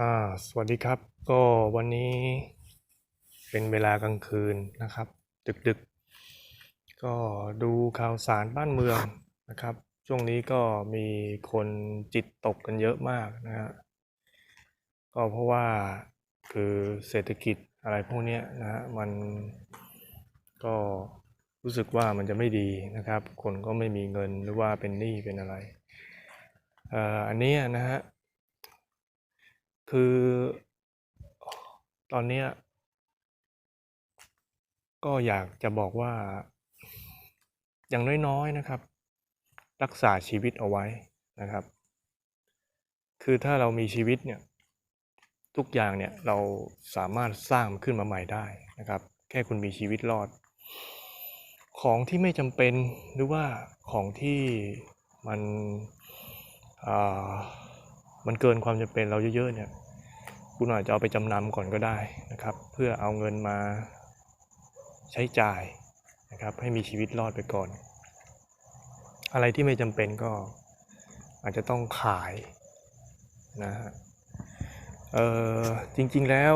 อ่าสวัสดีครับ ก็วันนี้เป็นเวลากลางคืนนะครับ ดึกๆก็ดูข่าวสารบ้านเมืองนะครับ ช่วงนี้ก็มีคนจิตตกกันเยอะมากนะฮะก็เพราะว่าคือเศรษฐกิจอะไรพวกนี้นะฮะมันก็รู้สึกว่ามันจะไม่ดีนะครับ คนก็ไม่มีเงินหรือว่าเป็นหนี้เป็นอะไรอันนี้นะฮะ คือ ตอนเนี้ยก็อยากจะบอกว่า อย่างน้อยๆนะครับ รักษาชีวิตเอาไว้นะครับ คือถ้าเรามีชีวิตเนี่ย ทุกอย่างเนี่ยเราสามารถสร้างขึ้นมาใหม่ได้นะครับ แค่คุณมีชีวิตรอด ของที่ไม่จำเป็นหรือว่าของที่มันอ่ามันเกินความจำเป็นเราเยอะๆเนี่ย คุณอาจจะเอาไปจำนำก่อนก็ได้นะครับ เพื่อเอาเงินมาใช้จ่ายนะครับให้มีชีวิตรอดไปก่อน อะไรที่ไม่จำเป็นก็อาจจะต้องขายนะฮะเออจริงๆแล้ว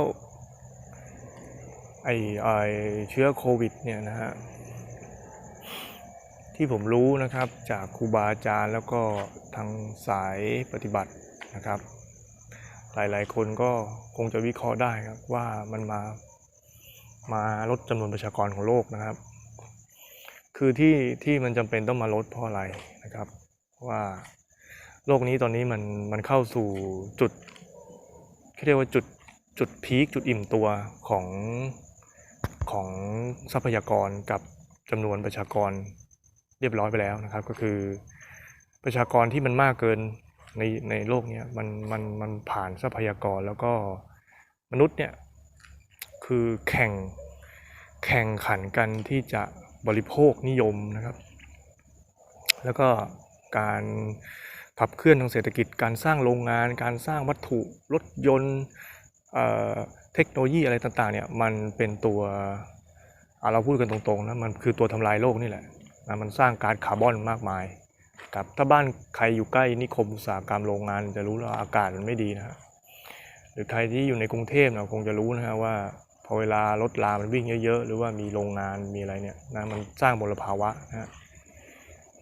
ไอไอเชื้อโควิดเนี่ยนะฮะที่ผมรู้นะครับจากครูบาอาจารย์แล้วก็ทางสายปฏิบัตินะครับ หลาย ๆ คนก็คงจะวิเคราะห์ได้ครับว่ามันมามาลดจำนวนประชากรของโลกนะครับ คือที่ที่มันจำเป็นต้องมาลดเพราะอะไรนะครับว่าโลกนี้ตอนนี้มันมันเข้าสู่จุดเรียกว่าจุดจุดพีคจุดอิ่มตัวของของทรัพยากรกับจำนวนประชากรเรียบร้อยไปแล้วนะครับ ก็คือประชากรที่มันมากเกิน ในในโลกเนี้ยมันมันมันผ่านทรัพยากรแล้วก็มนุษย์เนี่ยคือแข่งแข่งขันกันที่จะบริโภคนิยมนะครับ แล้วก็การขับเคลื่อนทางเศรษฐกิจ การสร้างโรงงาน การสร้างวัตถุรถยนต์เอ่อเทคโนโลยีอะไรต่างๆเนี่ยมันเป็นตัวเราพูดกันตรงๆนะมันคือตัวทำลายโลกนี่แหละนะมันสร้างกาซคาร์บอนมากมาย ครับถ้าบ้านใครอยู่ใกล้นิคมอุตสาหกรรมโรงงานจะรู้แล้วาอากาศมันไม่ดีนะฮะหรือใครที่อยู่ในกรุงเทพเนะคงจะรู้นะฮะว่าพอเวลารถลามันวิ่งเยอะๆ หรือว่ามีโรงงานมีอะไรเนี่ยนะมันสร้างมลภาวะนะฮะ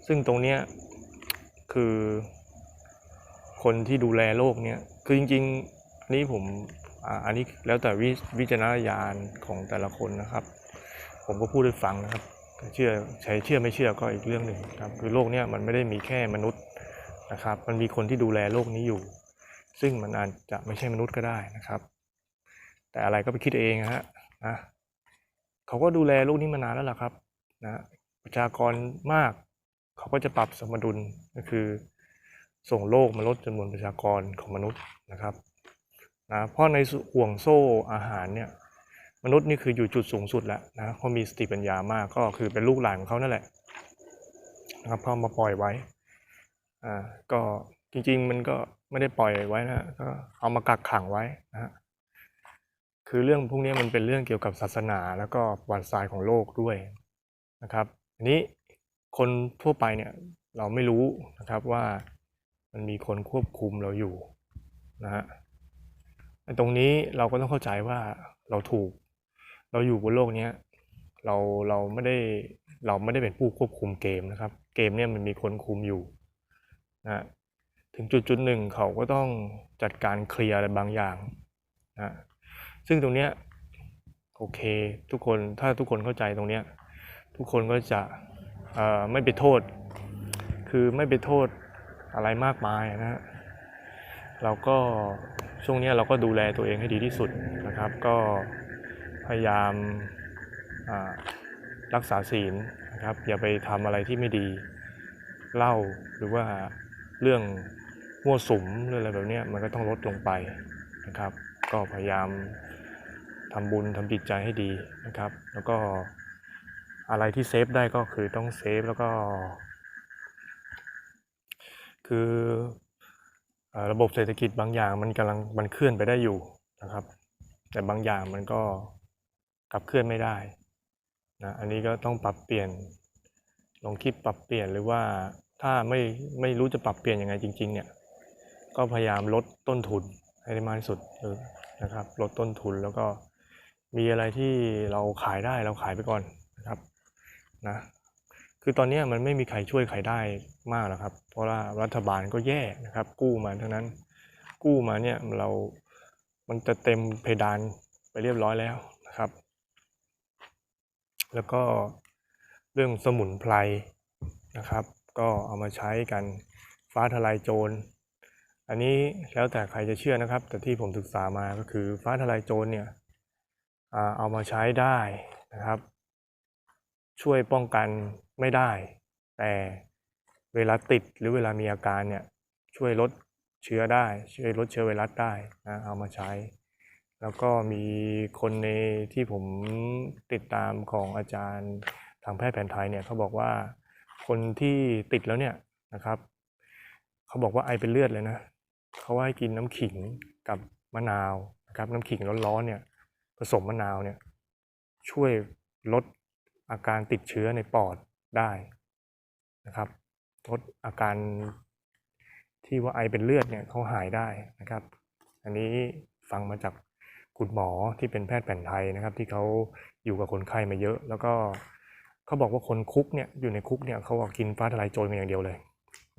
ซึ่งตรงเนี้ยคือ คนที่ดูแลโลกเนี่ยคือจริงๆอันนี้ผมอันนี้แล้วแต่วิวิจารณญาณของแต่ละคนนะครับ ผมก็พูดให้ฟังนะครับ เชื่อใช้เชื่อไม่เชื่อก็อีกเรื่องหนึ่งครับคือโลกเนี้ยมันไม่ได้มีแค่มนุษย์นะครับ มันมีคนที่ดูแลโลกนี้อยู่ ซึ่งมันอาจจะไม่ใช่มนุษย์ก็ได้นะครับ แต่อะไรก็ไปคิดเองนะฮะนะเขาก็ดูแลโลกนี้มานานแล้วล่ะครับนะประชากรมาก เขาก็จะปรับสมดุลก็คือ ส่งโลกมาลดจำนวนประชากรของมนุษย์นะครับนะเพราะในห่วงโซ่อาหารเนี่ย มนุษย์นี่คืออยู่จุดสูงสุดแล้วนะเขามีสติปัญญามากก็คือเป็นลูกหลานของเขานั่นแหละนะครับเขาเอมาปล่อยไว้อ่าก็จริงๆมันก็ไม่ได้ปล่อยไว้นะก็เอามากักขังไว้นะฮะคือเรื่องพวกนี้มันเป็นเรื่องเกี่ยวกับศาสนาแล้วก็ประวัติศาสตร์ของโลกด้วยนะครับอันนี้คนทั่วไปเนี่ยเราไม่รู้นะครับว่ามันมีคนควบคุมเราอยู่นะฮะตรงนี้เราก็ต้องเข้าใจว่าเราถูก เราอยู่บนโลกเนี้ยเราเราไม่ได้เราไม่ได้เป็นผู้ควบคุมเกมนะครับ เกมเนี่ยมันมีคนคุมอยู่นะถึงจุดจุดหนึ่งเขาก็ต้องจัดการเคลียร์อะไรบางอย่างนะซึ่งตรงเนี้ยโอเคทุกคนถ้าทุกคนเข้าใจตรงเนี้ยทุกคนก็จะไม่ไปโทษ คือไม่ไปโทษอะไรมากมายนะฮะเราก็ช่วงเนี้ยเราก็ดูแลตัวเองให้ดีที่สุดนะครับ ก็ พยายามรักษาศีลนะครับอย่าไปทำอะไรที่ไม่ดีเหล้าหรือว่าเรื่องมั่วสุมหรืออะไรแบบนี้มันก็ต้องลดลงไปนะครับ ก็พยายามทำบุญทำจิตใจให้ดีนะครับ แล้วก็อะไรที่เซฟได้ก็คือต้องเซฟแล้วก็ คือระบบเศรษฐกิจบางอย่างมันกำลังมันเคลื่อนไปได้อยู่นะครับ แต่บางอย่างมันก็ ขับเคลื่อนไม่ได้นะอันนี้ก็ต้องปรับเปลี่ยนลองคิดปรับเปลี่ยนหรือว่าถ้าไม่ไม่รู้จะปรับเปลี่ยนยังไงจริง ๆ เนี่ย ก็พยายามลดต้นทุนให้ได้มากที่สุดนะครับ ลดต้นทุนแล้วก็มีอะไรที่เราขายได้เราขายไปก่อนนะครับนะคือตอนนี้มันไม่มีใครช่วยใครได้มากหรอกครับ เพราะว่ารัฐบาลก็แย่นะครับ กู้มาทั้งนั้นกู้มาเนี่ยเรา มันจะเต็มเพดานไปเรียบร้อยแล้วนะครับ แล้วก็เรื่องสมุนไพรนะครับ ก็เอามาใช้กันฟ้าทลายโจร อันนี้แล้วแต่ใครจะเชื่อนะครับ แต่ที่ผมศึกษามาก็คือฟ้าทลายโจรเนี่ยเอามาใช้ได้นะครับ ช่วยป้องกันไม่ได้ แต่เวลาติดหรือเวลามีอาการเนี่ยช่วยลดเชื้อได้ ช่วยลดเชื้อไวรัสได้นะเอามาใช้ แล้วก็มีคนในที่ผมติดตามของอาจารย์ทางแพทย์แผนไทยเนี่ยเขาบอกว่าคนที่ติดแล้วเนี่ยนะครับเขาบอกว่าไอเป็นเลือดเลยนะเขาว่าให้กินน้ำขิงกับมะนาวนะครับน้ำขิงร้อนๆเนี่ยผสมมะนาวเนี่ยช่วยลดอาการติดเชื้อในปอดได้นะครับลดอาการที่ว่าไอเป็นเลือดเนี่ยเขาหายได้นะครับ อันนี้ฟังมาจาก คุณหมอที่เป็นแพทย์แผนไทยนะครับ ที่เขาอยู่กับคนไข้มาเยอะ แล้วก็เขาบอกว่าคนคุกเนี่ยอยู่ในคุกเนี่ยเขาบอกกินฟ้าทลายโจรมาอย่างเดียวเลย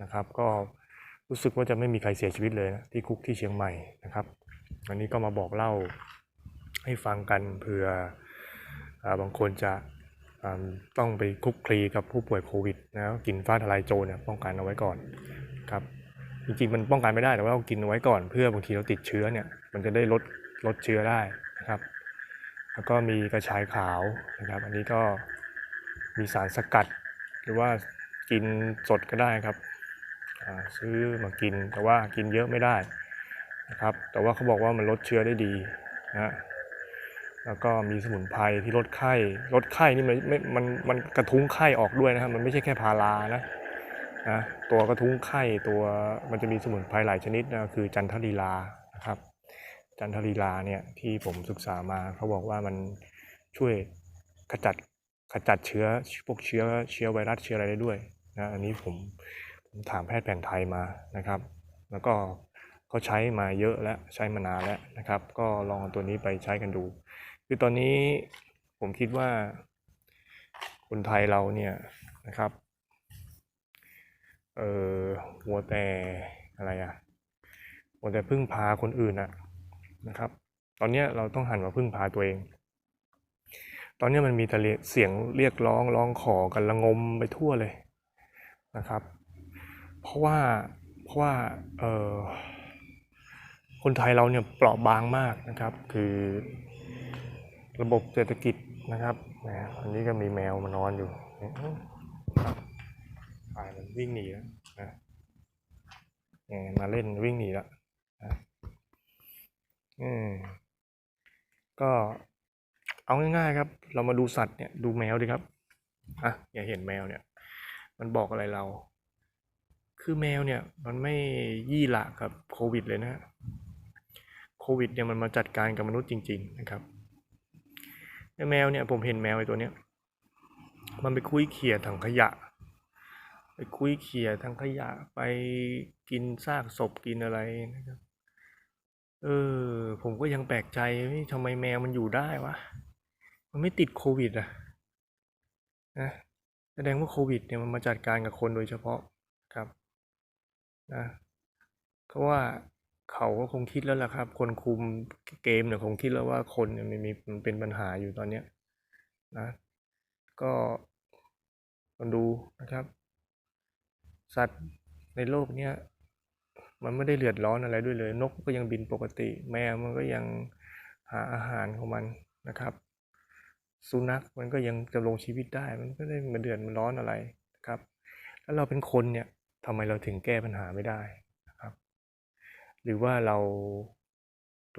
นะครับ ก็รู้สึกว่าจะไม่มีใครเสียชีวิตเลยนะที่คุกที่เชียงใหม่นะครับอันนี้ก็มาบอกเล่าให้ฟังกันเผื่ออบางคนจะต้องไปคุกคลีกับผู้ป่วยโควิดนะกินฟ้าทลายโจรเนี่ยป้องกันเอาไว้ก่อนครับจริงๆมันป้องกันไม่ได้แต่ว่าเรากินเอาไว้ก่อนเพื่อบางทีเราติดเชื้อเนี่ยมันจะได้ลด ลดเชื้อได้นะครับ แล้วก็มีกระชายขาวนะครับ อันนี้ก็มีสารสกัด หรือว่ากินสดก็ได้ครับซื้อมากินแต่ว่ากินเยอะไม่ได้นะครับ แต่ว่าเขาบอกว่ามันลดเชื้อได้ดีนะแล้วก็มีสมุนไพรที่ลดไข้ลดไข้นี่มันไม่มันมันกระทุ้งไข้ออกด้วยนะครับ มันไม่ใช่แค่พารานะนะตัวกระทุ้งไข้ตัวมันจะมีสมุนไพรหลายชนิดนะคือจันทลีลา จันทลีลาเนี่ยที่ผมศึกษามาเขาบอกว่ามันช่วยขจัดขจัดเชื้อพวกเชื้อเชื้อไวรัสเชื้ออะไรได้ด้วยนะอันนี้ผมผมถามแพทย์แผนไทยมานะครับ แล้วก็เขาใช้มาเยอะแล้วใช้มานานแล้วนะครับ ก็ลองตัวนี้ไปใช้กันดู คือตอนนี้ผมคิดว่า คนไทยเราเนี่ยนะครับเออหัวแต่อะไรอะหัวแต่พึ่งพาคนอื่นอะ นะครับ ตอนนี้เราต้องหันมาพึ่งพาตัวเอง ตอนนี้มันมีแต่เสียงเรียกร้องร้องขอกันระงมไปทั่วเลยนะครับ เพราะว่าเพราะว่าเออคนไทยเราเนี่ยเปราะบางมากนะครับ คือระบบเศรษฐกิจนะครับแหมอันนี้ก็มีแมวมานอนอยู่ครับฝ่ายมันวิ่งหนีแล้วนะนี่มาเล่นวิ่งหนีแล้ว อืมก็เอาง่ายๆครับ เรามาดูสัตว์เนี่ยดูแมวดิครับอะอย่าเห็นแมวเนี่ย มันบอกอะไรเรา คือแมวเนี่ย มันไม่ยี่หละกับโควิดเลยนะฮะโควิดเนี่ยมันมาจัดการกับมนุษย์จริง ๆ นะครับแมวเนี่ยผมเห็นแมวไอ้ตัวเนี้ยมันไปคุยเขี่ยถังขยะ ไปคุยเขี่ยทางขยะไปกินซากศพกินอะไรนะครับ เออ ผมก็ยังแปลกใจทำไมแมวมันอยู่ได้วะ มันไม่ติดโควิดอะนะแสดงว่าโควิดเนี่ยมันมาจัดการกับคนโดยเฉพาะครับนะเพราะว่าเขาก็คงคิดแล้วล่ะครับ คนคุมเกมเนี่ยคงคิดแล้วว่าคนเนี่ยมันมีมันเป็นปัญหาอยู่ตอนเนี้ยนะ ก็ลองดูนะครับ สัตว์ในโลกเนี้ย มันไม่ได้เดือดร้อนอะไรด้วยเลย นกก็ยังบินปกติ แมวมันก็ยังหาอาหารของมันนะครับ สุนัขมันก็ยังจะลงชีวิตได้ มันก็ได้มาเดือดมันร้อนอะไรนะครับ แล้วเราเป็นคนเนี่ยทำไมเราถึงแก้ปัญหาไม่ได้นะครับ หรือว่าเรา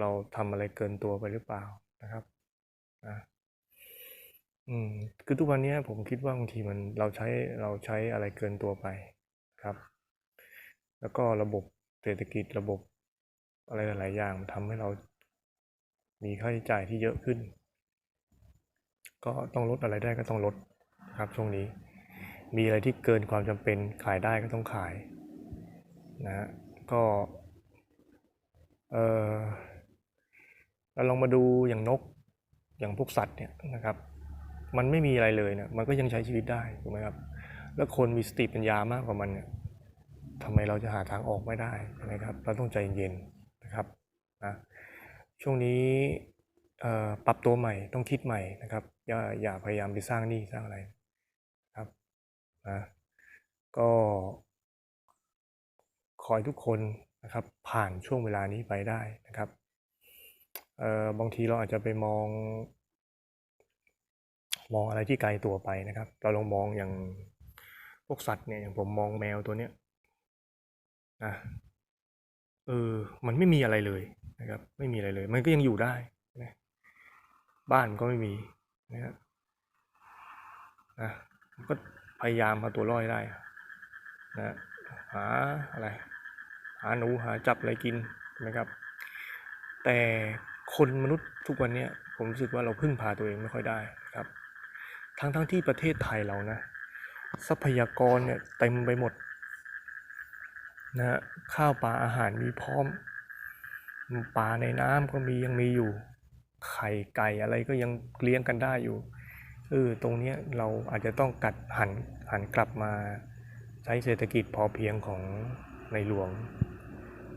เราทำอะไรเกินตัวไปหรือเปล่านะครับนะอืมคือทุกวันนี้ผมคิดว่าบางทีมันเราใช้เราใช้อะไรเกินตัวไปครับ แล้วก็ระบบ เศรษฐกิจระบบอะไรหลาย ๆ อย่างทำให้เรามีค่าใช้จ่ายที่เยอะขึ้น ก็ต้องลดอะไรได้ก็ต้องลดครับช่วงนี้ มีอะไรที่เกินความจำเป็นขายได้ก็ต้องขายนะฮะก็เออเราลองมาดูอย่างนกอย่างพวกสัตว์เนี่ยนะครับ มันไม่มีอะไรเลยเนี่ยมันก็ยังใช้ชีวิตได้ถูกไหมครับ แล้วคนมีสติปัญญามากกว่ามันเนี่ย ทำไมเราจะหาทางออกไม่ได้นะครับ เราต้องใจเย็นนะครับนะช่วงนี้ปรับตัวใหม่ต้องคิดใหม่นะครับ อย่าอย่าพยายามไปสร้างหนี้สร้างอะไรครับนะก็ขอให้ทุกคนนะครับผ่านช่วงเวลานี้ไปได้นะครับเอ่อบางทีเราอาจจะไปมอง มองอะไรที่ไกลตัวไปนะครับ เราลองมองอย่างพวกสัตว์เนี่ยอย่างผมมองแมวตัวเนี้ย นะเออ มันไม่มีอะไรเลยนะครับ ไม่มีอะไรเลย มันก็ยังอยู่ได้นะบ้านก็ไม่มีนะครับนะก็พยายามเอาตัวรอดได้นะหาอะไร หาหนูหาจับอะไรกินนะครับ แต่คนมนุษย์ทุกวันเนี้ยผมรู้สึกว่าเราพึ่งพาตัวเองไม่ค่อยได้นะครับ ทั้งทั้งที่ประเทศไทยเรานะ ทรัพยากรเนี่ยเต็มไปหมด นะข้าวปลาอาหารมีพร้อมปลาในน้ำก็มียังมีอยู่ ไข่ไก่อะไรก็ยังเลี้ยงกันได้อยู่เออตรงเนี้ยเราอาจจะต้องกัดหันหันกลับมาใช้เศรษฐกิจพอเพียงของในหลวง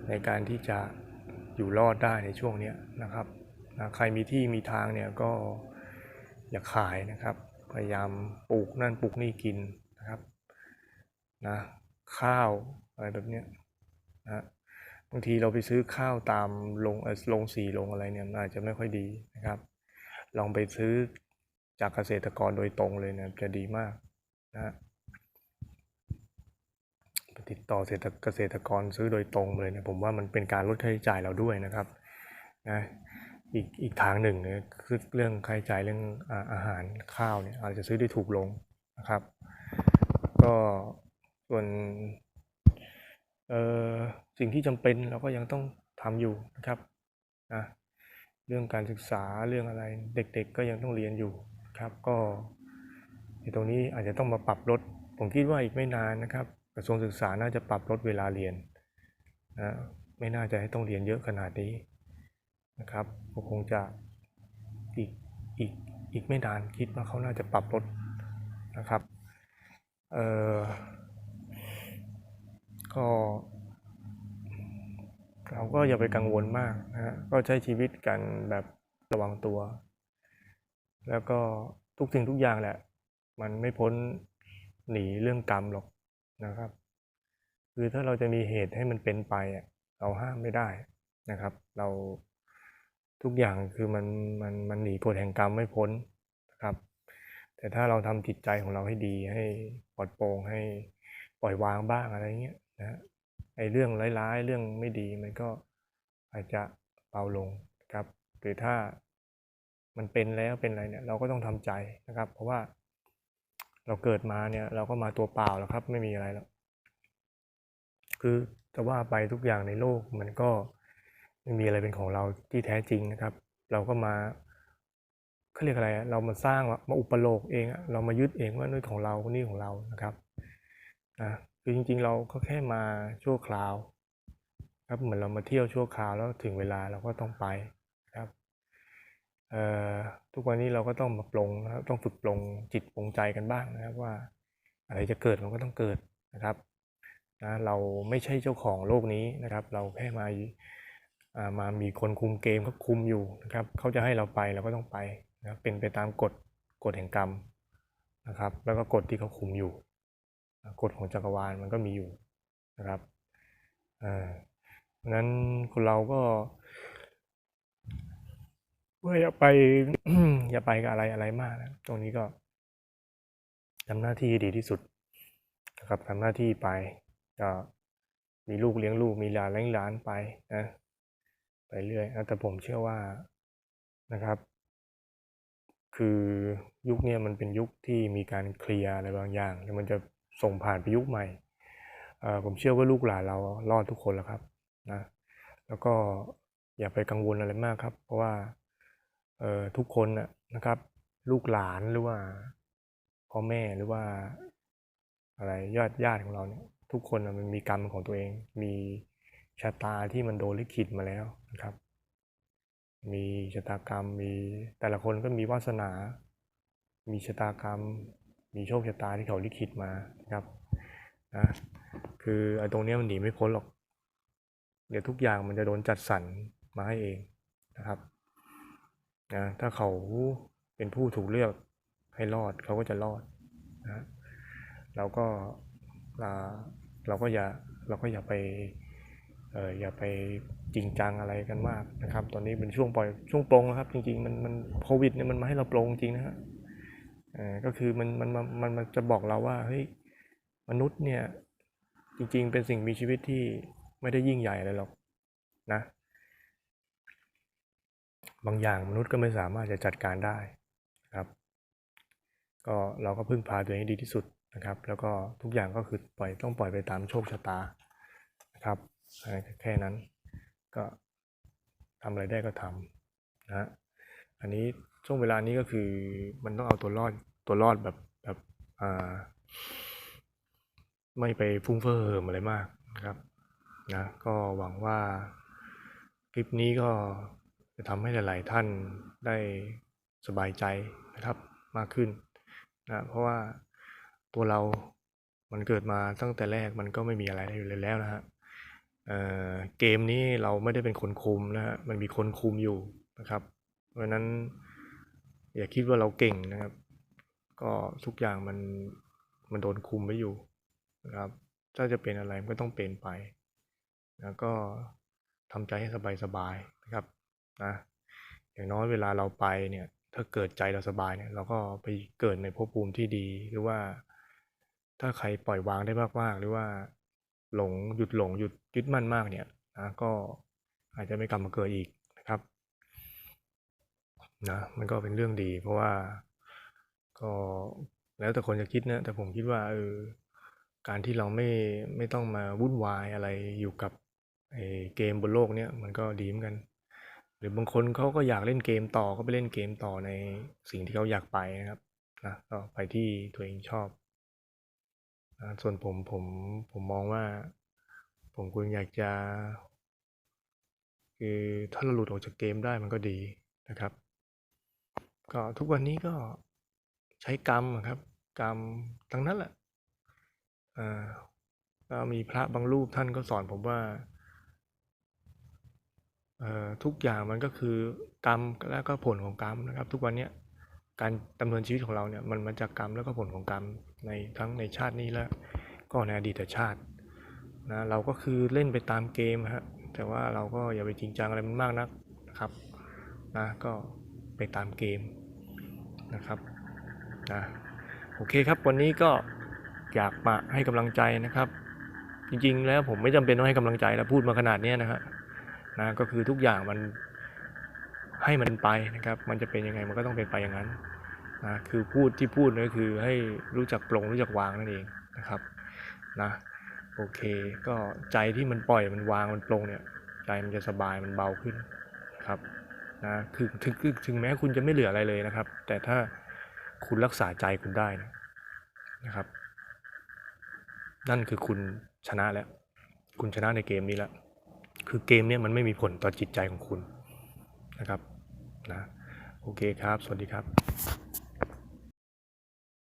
ในการที่จะอยู่รอดได้ในช่วงเนี้ยนะครับนะใครมีที่มีทางเนี่ยก็อย่าขายนะครับ พยายามปลูกนั่นปลูกนี่กินนะครับนะข้าว อะไรแบบเนี้ยนะบางทีเราไปซื้อข้าวตามโรงเออโรงสีโรงอะไรเนี่ยอาจจะไม่ค่อยดีนะครับ ลองไปซื้อจากเกษตรกรโดยตรงเลยเนี่ยจะดีมากนะฮะติดต่อเกษตรกรซื้อโดยตรงเลยเนี่ยผมว่ามันเป็นการลดค่าใช้จ่ายเราด้วยนะครับนะอีกอีกทางหนึ่งเนี่ยคือเรื่องค่าใช้จ่ายเรื่องอาอาหารข้าวเนี่ยอาจจะซื้อได้ถูกลงนะครับ ก็ส่วน สิ่งที่จำเป็นเราก็ยังต้องทำอยู่นะครับนะเรื่องการศึกษาเรื่องอะไรเด็กๆก็ยังต้องเรียนอยู่ครับก็ในตรงนี้อาจจะต้องมาปรับลดผมคิดว่าอีกไม่นานนะครับ กระทรวงศึกษาน่าจะปรับลดเวลาเรียนนะไม่น่าจะให้ต้องเรียนเยอะขนาดนี้นะครับก็คงจะอีกอีกอีกไม่นานคิดว่าเขาน่าจะปรับลดนะครับเอ่อ ก็เราก็อย่าไปกังวลมากนะฮะก็ใช้ชีวิตกันแบบระวังตัว แล้วก็ทุกสิ่งทุกอย่างแหละ มันไม่พ้นหนีเรื่องกรรมหรอกนะครับ คือถ้าเราจะมีเหตุให้มันเป็นไปอะเราห้ามไม่ได้นะครับ เราทุกอย่างคือมันมันมันหนีกฎแห่งกรรมไม่พ้นนะครับ แต่ถ้าเราทำจิตใจของเราให้ดีให้ปลอดโปร่งให้ปล่อยวางบ้างอะไรเงี้ย นะไอ้เรื่องร้ายๆ เรื่องไม่ดีมันก็อาจจะเบาลงนะครับ หรือถ้ามันเป็นแล้วเป็นอะไรเนี่ย เราก็ต้องทำใจนะครับ เพราะว่าเราเกิดมาเนี่ย เราก็มาตัวเปล่าแล้วครับ ไม่มีอะไรแล้ว คือจะว่าไปทุกอย่างในโลกมันก็ไม่มีอะไรเป็นของเราที่แท้จริงนะครับ เราก็มาเขาเรียกอะไรอะเรามาสร้างมาอุปโลกเองอะเรามายึดเองว่านี่ของเรานี่ของเรานะครับนะ คือจริงๆ เราก็แค่มาชั่วคราว ครับเหมือนเรามาเที่ยวชั่วคราวแล้วถึงเวลาเราก็ต้องไปครับเอ่อทุกวันนี้เราก็ต้องมาปลงนะครับต้องฝึกปลงจิตปลงใจกันบ้างนะครับว่า อะไรจะเกิดมันก็ต้องเกิดนะครับนะเราไม่ใช่เจ้าของโลกนี้นะครับ เราแค่มาอ่ามามีคนคุมเกมเขาคุมอยู่นะครับเขาจะให้เราไปเราก็ต้องไปนะครับเป็นไปตามกฎกฎแห่งกรรมนะครับ แล้วก็กฎที่เขาคุมอยู่ กฎของจักรวาลมันก็มีอยู่นะครับอ่างั้นคนเราก็ว่าอย่าไปอย่าไปกับอะไรอะไรมากนะตรงนี้ก็ทำหน้าที่ดีที่สุดนะครับทำหน้าที่ไปก็มีลูกเลี้ยงลูกมีหลานเลี้ยงหลานไปนะไปเรื่อยนะแต่ผมเชื่อว่านะครับ คือยุคนี้มันเป็นยุคที่มีการเคลียร์อะไรบางอย่างแล้วมันจะ ส่งผ่านไปยุคใหม่ ผมเชื่อว่าลูกหลานเรารอดทุกคนแล้วครับนะแล้วก็อย่าไปกังวลอะไรมากครับ เพราะว่าทุกคนนะครับ ลูกหลานหรือว่าพ่อแม่หรือว่าอะไรญาติญาติของเราเนี่ยทุกคนมันมีกรรมของตัวเอง มีชะตาที่มันโดนลิขิตมาแล้วนะครับ มีชะตากรรมมีแต่ละคนก็มีวาสนา มีชะตากรรม มีโชคชะตาที่เขาลิขิตมานะครับนะคือไอ้ตรงนี้มันหนีไม่พ้นหรอก เดี๋ยวทุกอย่างมันจะโดนจัดสรรมาให้เองนะครับนะถ้าเขาเป็นผู้ถูกเลือกให้รอดเขาก็จะรอดนะเราก็อ่าเราก็อย่าเราก็อย่าไปเอออย่าไปจริงจังอะไรกันมากนะครับ ตอนนี้เป็นช่วงปล่อยช่วงปลงนะครับ จริงๆมันมันโควิดเนี่ยมันมาให้เราปลงจริงนะฮะ ก็คือมันมันมันมันจะบอกเราว่าเฮ้ยมนุษย์เนี่ยจริงๆเป็นสิ่งมีชีวิตที่ไม่ได้ยิ่งใหญ่อะไรหรอกนะ บางอย่างมนุษย์ก็ไม่สามารถจะจัดการได้ครับ ก็เราก็พึ่งพาตัวเองให้ดีที่สุดนะครับ แล้วก็ทุกอย่างก็คือปล่อยต้องปล่อยไปตามโชคชะตานะครับแค่นั้นก็ทำอะไรได้ก็ทำนะอันนี้ ช่วงเวลานี้ก็คือมันต้องเอาตัวรอดตัวรอดแบบแบบอ่าไม่ไปฟุ้งเฟ้อเหิมอะไรมากนะครับนะก็หวังว่าคลิปนี้ก็จะทำให้หลาย ๆ ท่านได้สบายใจนะครับมากขึ้นนะเพราะว่าตัวเรามันเกิดมาตั้งแต่แรกมันก็ไม่มีอะไรอยู่เลยแล้วนะฮะเอ่อเกมนี้เราไม่ได้เป็นคนคุมนะฮะมันมีคนคุมอยู่นะครับ เพราะฉะนั้น อย่าคิดว่าเราเก่งนะครับ ก็ทุกอย่างมันมันโดนคุมไว้อยู่นะครับ ถ้าจะเป็นอะไรมันก็ต้องเป็นไปแล้วก็ทำใจให้สบายๆนะครับนะอย่างน้อยเวลาเราไปเนี่ย ถ้าเกิดใจเราสบายเนี่ย เราก็ไปเกิดในภพภูมิที่ดีหรือว่า ถ้าใครปล่อยวางได้มากๆ หรือว่า หลงหยุดหลงหยุดยึดมั่นมากเนี่ยนะก็อาจจะไม่กลับมาเกิดอีก นะมันก็เป็นเรื่องดี เพราะว่าก็แล้วแต่คนจะคิดนะแต่ผมคิดว่าเออการที่เราไม่ไม่ต้องมาวุ่นวายอะไรอยู่กับไอ้เกมบนโลกเนี้ยมันก็ดีเหมือนกัน หรือบางคนเขาก็อยากเล่นเกมต่อก็ไปเล่นเกมต่อในสิ่งที่เขาอยากไปนะครับนะก็ไปที่ตัวเองชอบนะส่วนผมผมผมมองว่า ผมควรอยากจะ คือถ้าเราหลุดออกจากเกมได้มันก็ดีนะครับ ก็ทุกวันนี้ก็ใช้กรรมครับ กรรมทั้งนั้นแหละอ่าก็มีพระบางรูปท่านก็สอนผมว่าเอ่อทุกอย่างมันก็คือกรรมแล้วก็ผลของกรรมนะครับ ทุกวันนี้การดำเนินชีวิตของเราเนี่ยมันมาจากกรรมแล้วก็ผลของกรรมในทั้งในชาตินี้และก็ในอดีตชาตินะเราก็คือเล่นไปตามเกมฮะแต่ว่าเราก็อย่าไปจริงจังอะไรมันมากนักนะครับนะก็ไปตามเกม นะครับนะโอเคครับวันนี้ก็อยากมาให้กำลังใจนะครับ จริงๆ แล้วผมไม่จำเป็นต้องให้กำลังใจแล้วพูดมาขนาดนี้นะฮะนะก็คือทุกอย่างมันให้มันไปนะครับ มันจะเป็นยังไงมันก็ต้องเป็นไปอย่างนั้นนะคือพูดที่พูดก็คือให้รู้จักปลงรู้จักวางนั่นเองนะครับนะโอเค ก็ใจที่มันปล่อยมันวางมันปลงเนี่ย ใจมันจะสบายมันเบาขึ้นครับ นะถึงถึงถึงแม้คุณจะไม่เหลืออะไรเลยนะครับ แต่ถ้าคุณรักษาใจคุณได้นะนะครับ นั่นคือคุณชนะแล้ว คุณชนะในเกมนี้แล้ว คือเกมเนี้ยมันไม่มีผลต่อจิตใจของคุณนะครับนะโอเคครับ สวัสดีครับ